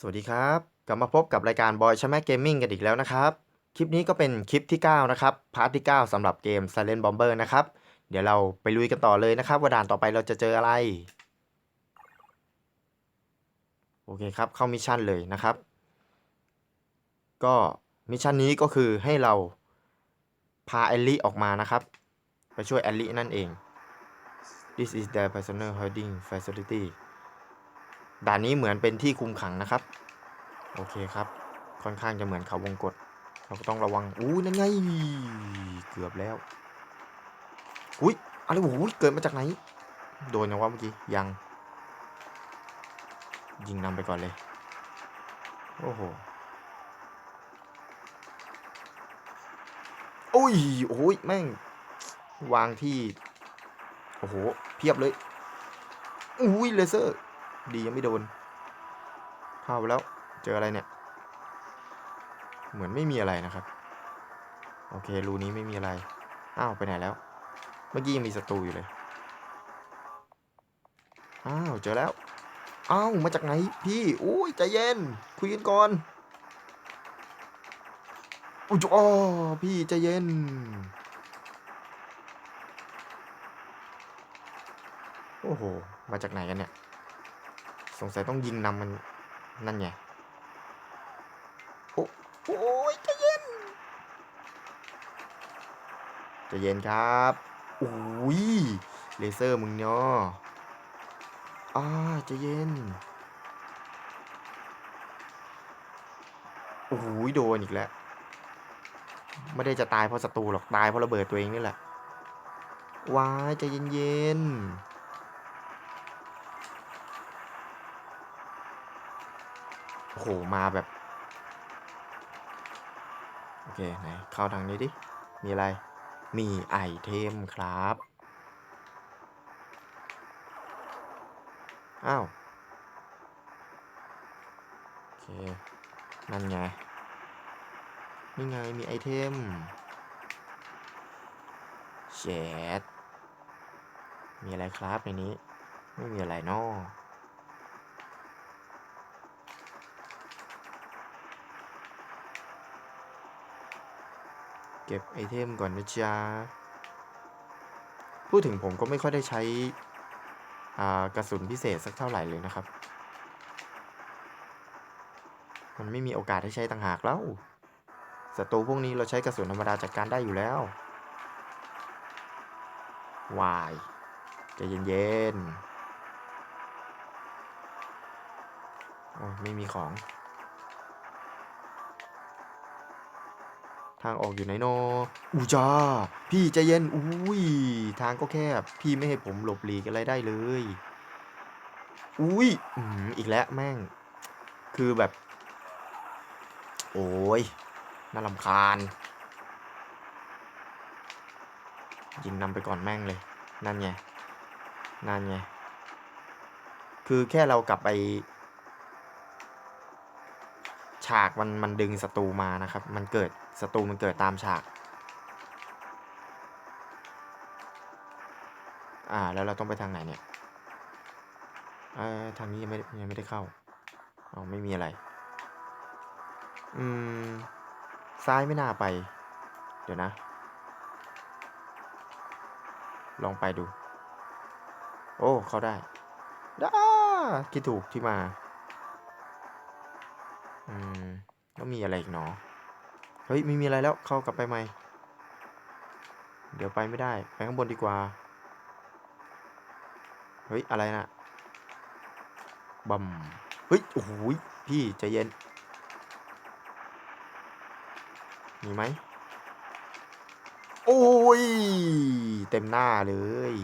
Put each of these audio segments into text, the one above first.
สวัสดีครับ กลับมาพบกับรายการบอยชแม g เกมมิ่งกันอีกแล้วนะครับ คลิปนี้ก็เป็นคลิปที่ 9 นะครับ พาร์ทที่ 9สำหรับเกม Silent Bomber นะครับ เดี๋ยวเราไปลุยกันต่อเลยนะครับ ว่าด่านต่อไปเราจะเจออะไร โอเคครับ เข้ามิชชั่นเลยนะครับ ก็มิชชั่นนี้ก็คือให้เราพาแอลลี่ออกมานะครับ ไปช่วยแอลลี่นั่นเอง This is their prisoner holding facility ด่านนี้เหมือนเป็นที่คุมขังนะครับ โอเคครับ ค่อนข้างจะเหมือนเขาวงกฏเราก็ต้องระวังอู้นั่นไงเกือบแล้วอุ้ยอะไรโอ้ยเกิดมาจากไหน โดนนะว่าเมื่อกี้ยัง ยิงนำไปก่อนเลย โอ้โหโอ้ยโอ้ยแม่ง วางที่ โอ้โห เพียบเลยอุ้ยเลเซอร์ ดียังไม่โดน เข้าแล้วเจออะไรเนี่ย เหมือนไม่มีอะไรนะครับ โอเครูนี้ไม่มีอะไร อ้าวไปไหนแล้ว เมื่อกี้ยังมีศัตรูอยู่เลย อ้าวเจอแล้ว อ้าวมาจากไหนพี่อุ้ยใจเย็น คุยกันก่อนอุ้ยอ๋อพี่ใจเย็นโอ้โห มาจากไหนกันเนี่ย สงสัยต้องยิงนำมันนั่นไง โอ้โอ้ยใจเย็นใจเย็นครับอุ้ยเลเซอร์มึงเนาะอ่าใจเย็นโอ้โหโดนอีกแล้ว ไม่ได้จะตายเพราะศัตรูหรอก ตายเพราะระเบิดตัวเองนี่แหละ ว้ายใจเย็นๆ โอ้โหมาแบบ โอเคไหนเข้าทางนี้ดิ มีอะไร มีไอเทมครับ อ้าว โอเค นั่นไง นี่ไง มีไอเทมแชทมีอะไรครับในนี้ ไม่มีอะไรนอ เก็บไอเทมก่อนนะจ๊ะ พูดถึงผมก็ไม่ค่อยได้ใช้กระสุนพิเศษสักเท่าไหร่เลยนะครับ มันไม่มีโอกาสให้ใช้ต่างหากแล้วศัตรูพวกนี้เราใช้กระสุนธรรมดาจัดการได้อยู่แล้ว วายใจเย็นๆ โอ้ไม่มีของ ทางออกอยู่ไหนนออูจ้า พี่ใจเย็น อุ้ย ทางก็แคบ พี่ไม่ให้ผมหลบหลีกอะไรได้เลย อุ้ยอืมอีกแล้วแม่ง คือแบบ โอ้ย น่ารำคาญ ยิงนำไปก่อนแม่งเลย นั่นไง นั่นไง คือแค่เรากลับไปฉากมันมันดึงศัตรูมานะครับ มันเกิด ศัตรูมันเกิดตามฉาก อ่า แล้วเราต้องไปทางไหนเนี่ยเอ่อทางนี้ยังไม่ยังไม่ได้เข้าอ๋อไม่มีอะไร อืม ซ้ายไม่น่าไป เดี๋ยวนะ ลองไปดู โอ้ เข้าได้ด้าคิดถูกที่มา อืม แล้วมีอะไรอีกหนอ เฮ้ยไม่มีอะไรแล้วเข้ากลับไปไหมเดี๋ยวไปไม่ได้ไปข้างบนดีกว่า เฮ้ยอะไรนะบัมเฮ้ยโอ้โหยพี่ใจเย็นมีไหมโอ้ย เต็มหน้าเลย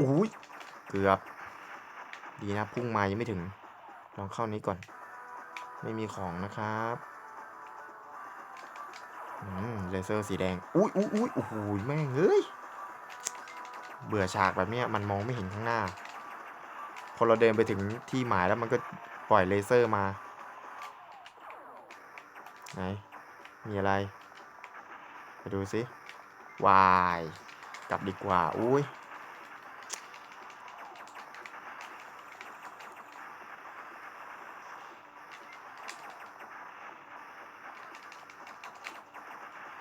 อุ้ยเกือบ ดีนะพุ่งมายังไม่ถึง ลองเข้านี้ก่อน ไม่มีของนะครับอืมเลเซอร์สีแดง อุ้ยอุ้ยอุ้ยโอ้โหแม่งเอ้ย เบื่อฉากแบบเนี้ยมันมองไม่เห็นข้างหน้า พอเราเดินไปถึงที่หมายแล้วมันก็ปล่อยเลเซอร์มา ไหน มีอะไร ไปดูสิวาย กลับดีกว่า อุ้ย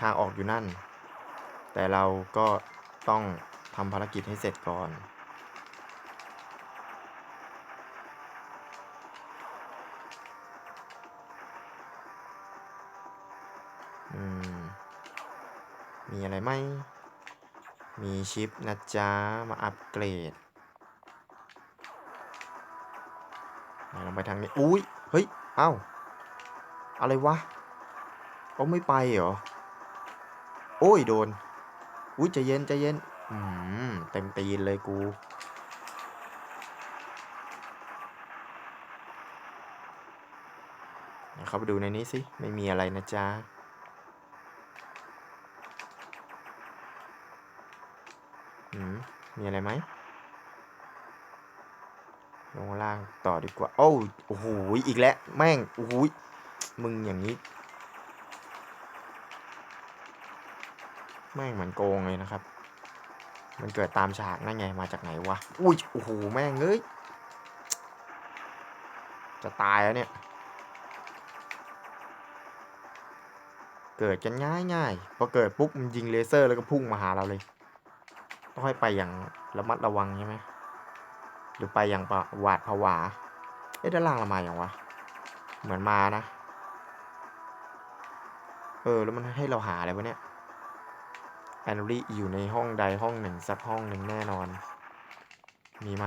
ทางออกอยู่นั่น แต่เราก็ต้องทำภารกิจให้เสร็จก่อนอืมมีอะไรไหม มีชิปนะจ๊ะ มาอัปเกรดไหนลองไปทางนี้ อุ้ย เฮ้ย เอ้า อะไรวะเขาไม่ไปเหรอ โอ้ยโดน อุ้ยใจเย็นใจเย็น อืมเต็มตีนเลยกู เข้าไปดูในนี้สิ ไม่มีอะไรนะจ๊ะอืม มีอะไรไหมลงล่างต่อดีกว่า โอ้วโอ้โห อีกแล้ว แม่ง โอ้โห มึงอย่างนี้ แม่งเหมือนโกงเลยนะครับ มันเกิดตามฉากนั่นไงมาจากไหนวะ อุ้ยโอ้โหแม่งเอ้ย จะตายแล้วเนี่ย เกิดกันง่ายง่ายพอเกิดปุ๊บมันยิงเลเซอร์แล้วก็พุ่งมาหาเราเลย ต้องให้ไปอย่างระมัดระวังใช่ไหมหรือไปอย่างประหวาดผวา เอ๊ะด้านล่างเรามาอย่างวะ เหมือนมานะ เออ แล้วมันให้เราหาอะไรวะเนี่ย แอนรี่อยู่ในห้องใดห้องหนึ่งสักห้องหนึ่งแน่นอน มีไหม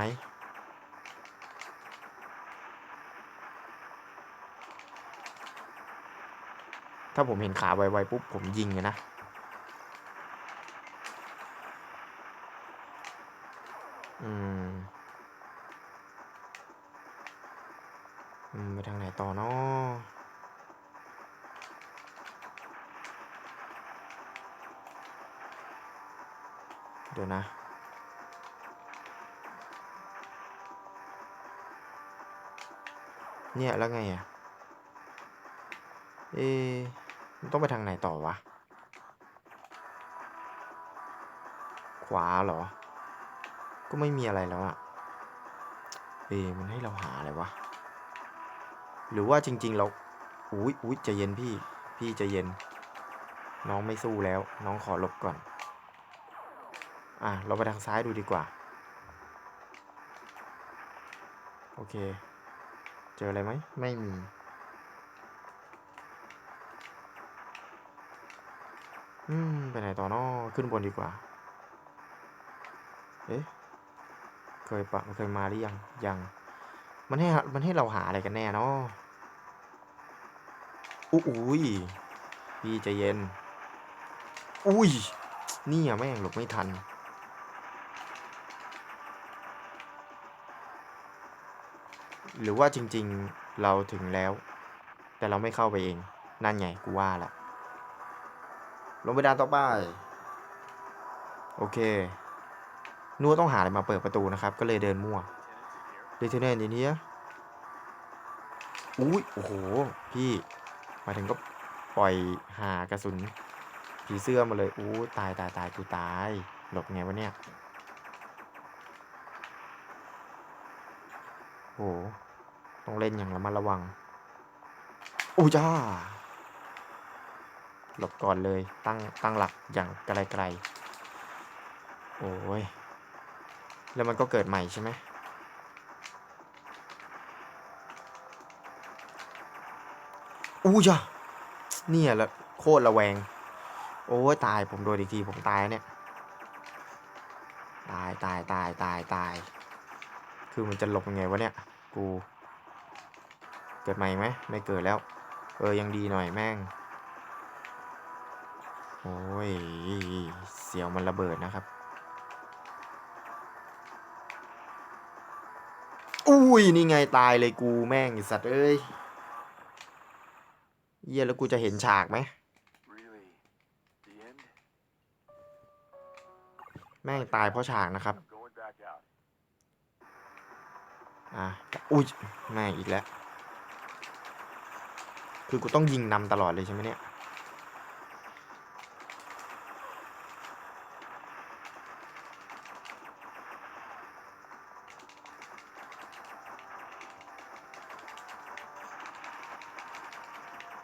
ถ้าผมเห็นขาไวๆปุ๊บ ผมยิงเลยนะ อืม อืม ไปทางไหนต่อเนาะ เดี๋ยวนะเนี่ยแล้วไงอะ เอ๊มันต้องไปทางไหนต่อวะ ขวาเหรอ ก็ไม่มีอะไรแล้วอะ เอ๊มันให้เราหาอะไรวะ หรือว่าจริง ๆ เรา อุ้ยอุ้ยใจเย็นพี่ พี่ใจเย็น น้องไม่สู้แล้ว น้องขอหลบก่อน อะเราไปทางซ้ายดูดีกว่า โอเค เจออะไรไหม ไม่มี อืม ไปไหนต่อนอขึ้นบนดีกว่า เอ๊ะ เคยปะมันเคยมาหรือยัง ยัง มันให้ มันให้เราหาอะไรกันแน่นออุ้ยพี่ใจเย็น อุ้ยนี่อะแม่งหลบไม่ทัน หรือว่าจริงๆเราถึงแล้ว แต่เราไม่เข้าไปเอง นั่นไงกูว่าละลงไปด้านต่อไป โอเคนัวต้องหาอะไรมาเปิดประตูนะครับ ก็เลยเดินมั่วเลเทเนนอย่างนี้อุ้ยโอ้โห พี่มาถึงก็ปล่อยหากระสุนผีเสื้อมาเลยอู้ตายตายตายกูตาย หลบไงวะเนี่ยโอ้ ต้องเล่นอย่างระมัดระวังอู้จ้าหลบก่อนเลยตั้งตั้งหลักอย่างไกลๆโอ้ยแล้วมันก็เกิดใหม่ใช่ไหมอู้จ้ะเนี่ยละโคตรระแวง โอ้ยตายผมโดนอีกทีผมตายเนี่ย ตายตายตายตายตาย คือมันจะหลบยังไงวะเนี่ย กู เกิดใหม่ไหมไม่เกิดแล้ว เออยังดีหน่อยแม่ง โอ้ย เสียวมันระเบิดนะครับ อุ้ย นี่ไงตายเลยกูแม่งสัตว์เอ้ยเยี่ยแล้วกูจะเห็นฉากไหม แม่งตายเพราะฉากนะครับ อะ อุ้ยแม่งอีกแล้ว คือกูต้องยิงนำตลอดเลยใช่ไหมเนี่ย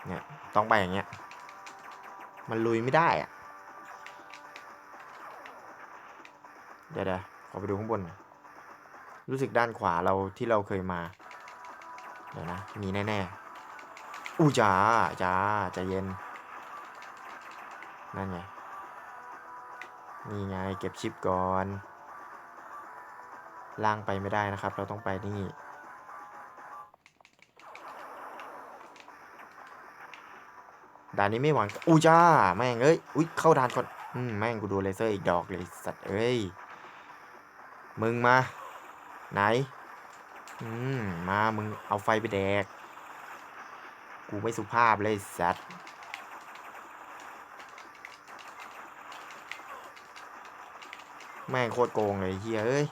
เนี่ย ต้องไปอย่างเงี้ย มันลุยไม่ได้อะเดี๋ยวเดี๋ยวขอไปดูข้างบน รู้สึกด้านขวาเราที่เราเคยมา เดี๋ยวนะ มีแน่ ๆ อู้จ้าจ้าใจเย็น นั่นไง นี่ไงเก็บชิปก่อน ล่างไปไม่ได้นะครับ เราต้องไปนี่ด่านนี้ไม่หวังอู้จ้า แม่งเอ้ย อุ้ยเข้าด่านก่อน อืม แม่งกูโดนเลเซอร์อีกดอกเลยสัตว์เอ้ย มึงมา ไหน อืม มา มึงเอาไฟไปแดก กูไม่สุภาพเลยสัตว์แม่งโคตรโกงเลยเฮียเอ้ย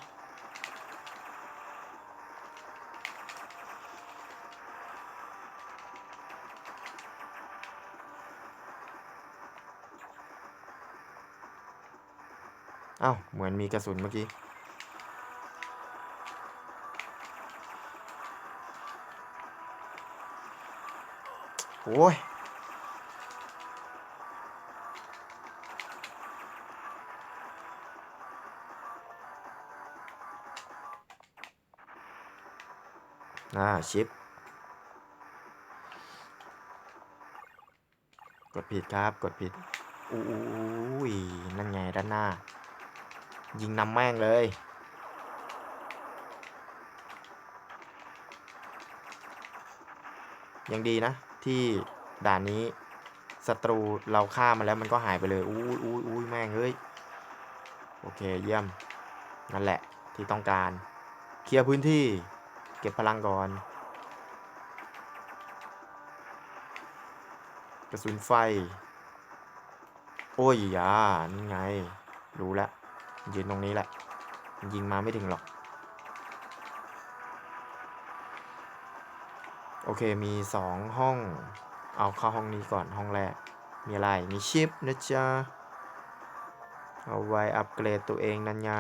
เอ้า เหมือนมีกระสุนเมื่อกี้ โอ้ยอ่าชิปกดผิดครับ กดผิดอู้ยนั่นไงด้านหน้า ยิงนำแม่งเลย ยังดีนะ ที่ด่านนี้ศัตรูเราฆ่ามันแล้วมันก็หายไปเลยอู้ยอู้ยอู้ยแม่งเฮ้ยโอเคเยี่ยมนั่นแหละที่ต้องการ เคลียร์พื้นที่ เก็บพลังก่อน กระสุนไฟ โอ้ยยานี่ไง รู้แล้วยืนตรงนี้แหละ ยิงมาไม่ถึงหรอก โอเคมีสองห้อง เอาเข้าห้องนี้ก่อนห้องแรก มีอะไร มีชิปนะจ๊ะ เอาไว้อัปเกรดตัวเองนั่นไง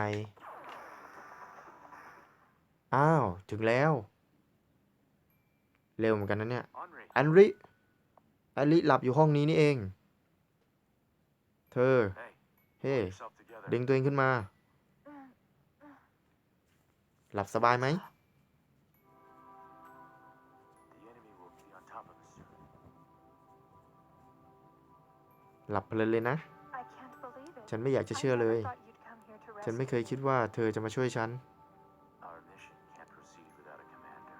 อ้าว ถึงแล้ว เร็วเหมือนกันนะเนี่ยอันริอันริหลับอยู่ห้องนี้นี่เอง เธอ เฮ้ ดึงตัวเองขึ้นมา หลับสบายไหม หลับเพลินเลยนะ I can't believe it. ฉันไม่อยากจะเชื่อ I เลย never thought you'd come here to ฉันไม่เคย rescue คิดว่าเธอจะมาช่วยฉัน Our mission can't proceed without a commander.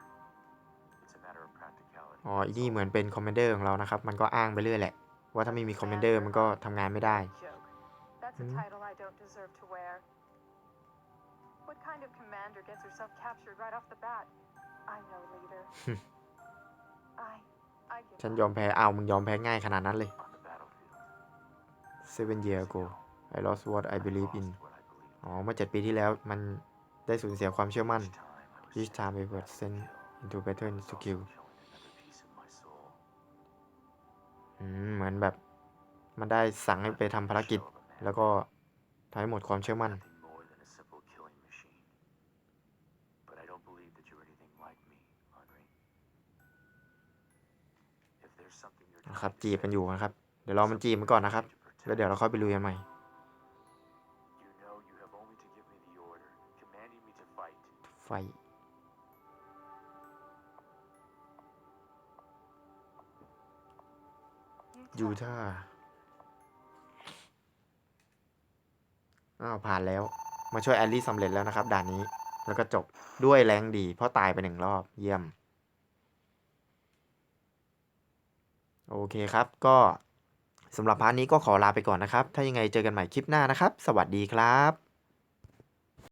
It's a matter of practicality. อ๋ออีนี่เหมือนเป็นคอมเมนเดอร์ของเรานะครับ มันก็อ้างไปเรื่อยแหละ ว่าถ้าไม่มีคอมเมนเดอร์มันก็ทำงานไม่ได้ Joke. That's a Hmm? title I don't deserve to wear. What kind of commander gets herself captured right off the bat? I'm no leader. I, I give ฉัน up. ยอมแพ้อ้าวมึงยอมแพ้ง่ายขนาดนั้นเลย On the battlefield. Seven year ago I lost what I believe in อ๋อเมื่อเจ็ดปีที่แล้วมันได้สูญเสียความเชื่อมั่น Each time I was sent into pattern to kill เหมือนแบบมันได้สั่งให้ไปทำภารกิจ แล้วก็ทำให้หมดความเชื่อมั่น นะครับจีบกันอยู่นะครับ เดี๋ยวรอมันจีบมันก่อนนะครับ แล้วเดี๋ยวเรา protect, ค่อยไปลุยกันใหม่ You know you have only to give me the order, commanding me to fight. ไฟ You ยู tell me. ท่าห์อ้าวผ่านแล้ว มาช่วยแอลลี่สำเร็จแล้วนะครับด่านนี้ แล้วก็จบด้วยแรงดี เพราะตายไปหนึ่งรอบเยี่ยม โอเคครับก็ สำหรับพาร์ทนี้ก็ขอลาไปก่อนนะครับ ถ้ายังไงเจอกันใหม่คลิปหน้านะครับ สวัสดีครับ